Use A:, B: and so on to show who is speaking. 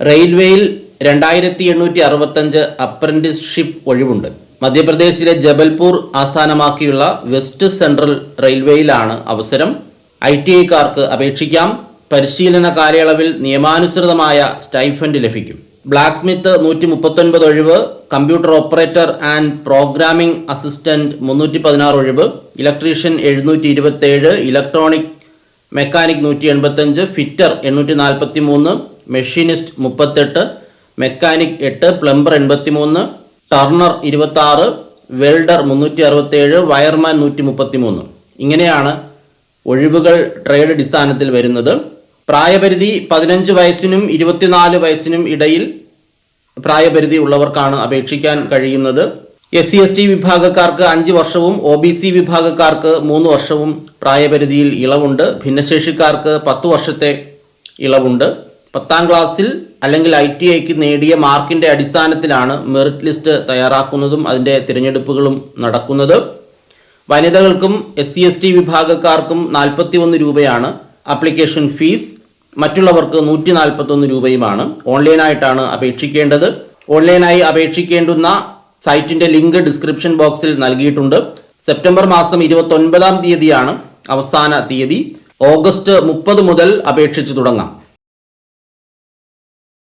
A: റെയിൽവേയിൽ രണ്ടായിരത്തി എണ്ണൂറ്റി അറുപത്തഞ്ച് അപ്രന്റിസ്ഷിപ്പ് ഒഴിവുണ്ട്. മധ്യപ്രദേശിലെ ജബൽപൂർ ആസ്ഥാനമാക്കിയുള്ള വെസ്റ്റ് സെൻട്രൽ റെയിൽവേയിലാണ് അവസരം. ഐ ടി ഐക്കാർക്ക് അപേക്ഷിക്കാം. പരിശീലന കാലയളവിൽ നിയമാനുസൃതമായ സ്റ്റൈഫൻഡ് ലഭിക്കും. ബ്ലാക്ക് സ്മിത്ത് നൂറ്റി മുപ്പത്തൊൻപത് ഒഴിവ് computer operator and programming assistant മുന്നൂറ്റി പതിനാറ് ഒഴിവ് ഇലക്ട്രീഷ്യൻ എഴുന്നൂറ്റി ഇരുപത്തേഴ് ഇലക്ട്രോണിക് മെക്കാനിക് നൂറ്റി എൺപത്തഞ്ച് ഫിറ്റർ എണ്ണൂറ്റി നാൽപ്പത്തി മൂന്ന് മെഷീനിസ്റ്റ് മുപ്പത്തെട്ട് മെക്കാനിക് എട്ട് പ്ലംബർ എൺപത്തി മൂന്ന് ടർണർ ഇരുപത്തി ആറ് വെൽഡർ മുന്നൂറ്റി അറുപത്തേഴ് വയർമാൻ നൂറ്റി മുപ്പത്തി മൂന്ന് ഇങ്ങനെയാണ് ഒഴിവുകൾ ട്രേഡ് അടിസ്ഥാനത്തിൽ വരുന്നത്. പ്രായപരിധി പതിനഞ്ച് വയസ്സിനും ഇരുപത്തിനാല് വയസ്സിനും ഇടയിൽ പ്രായപരിധി ഉള്ളവർക്കാണ് അപേക്ഷിക്കാൻ കഴിയുന്നത്. എസ് സി എസ് ടി വിഭാഗക്കാർക്ക് അഞ്ച് വർഷവും ഒ ബി സി വിഭാഗക്കാർക്ക് മൂന്ന് വർഷവും പ്രായപരിധിയിൽ ഇളവുണ്ട്. ഭിന്നശേഷിക്കാർക്ക് പത്ത് വർഷത്തെ ഇളവുണ്ട്. പത്താം ക്ലാസ്സിൽ അല്ലെങ്കിൽ ഐ ടി ഐക്ക് നേടിയ മാർക്കിന്റെ അടിസ്ഥാനത്തിലാണ് മെറിറ്റ് ലിസ്റ്റ് തയ്യാറാക്കുന്നതും അതിന്റെ തിരഞ്ഞെടുപ്പുകളും നടക്കുന്നത്. വനിതകൾക്കും എസ് സി എസ് ടി വിഭാഗക്കാർക്കും നാൽപ്പത്തി ഒന്ന് രൂപയാണ് ആപ്ലിക്കേഷൻ ഫീസ്. മറ്റുള്ളവർക്ക് നൂറ്റി നാൽപ്പത്തൊന്ന് രൂപയുമാണ്. ഓൺലൈനായിട്ടാണ് അപേക്ഷിക്കേണ്ടത്. ഓൺലൈനായി അപേക്ഷിക്കേണ്ടുന്ന സൈറ്റിന്റെ ലിങ്ക് ഡിസ്ക്രിപ്ഷൻ ബോക്സിൽ നൽകിയിട്ടുണ്ട്. സെപ്റ്റംബർ മാസം ഇരുപത്തൊൻപതാം തീയതിയാണ് അവസാന തീയതി. ഓഗസ്റ്റ് മുപ്പത് മുതൽ അപേക്ഷിച്ചു തുടങ്ങാം.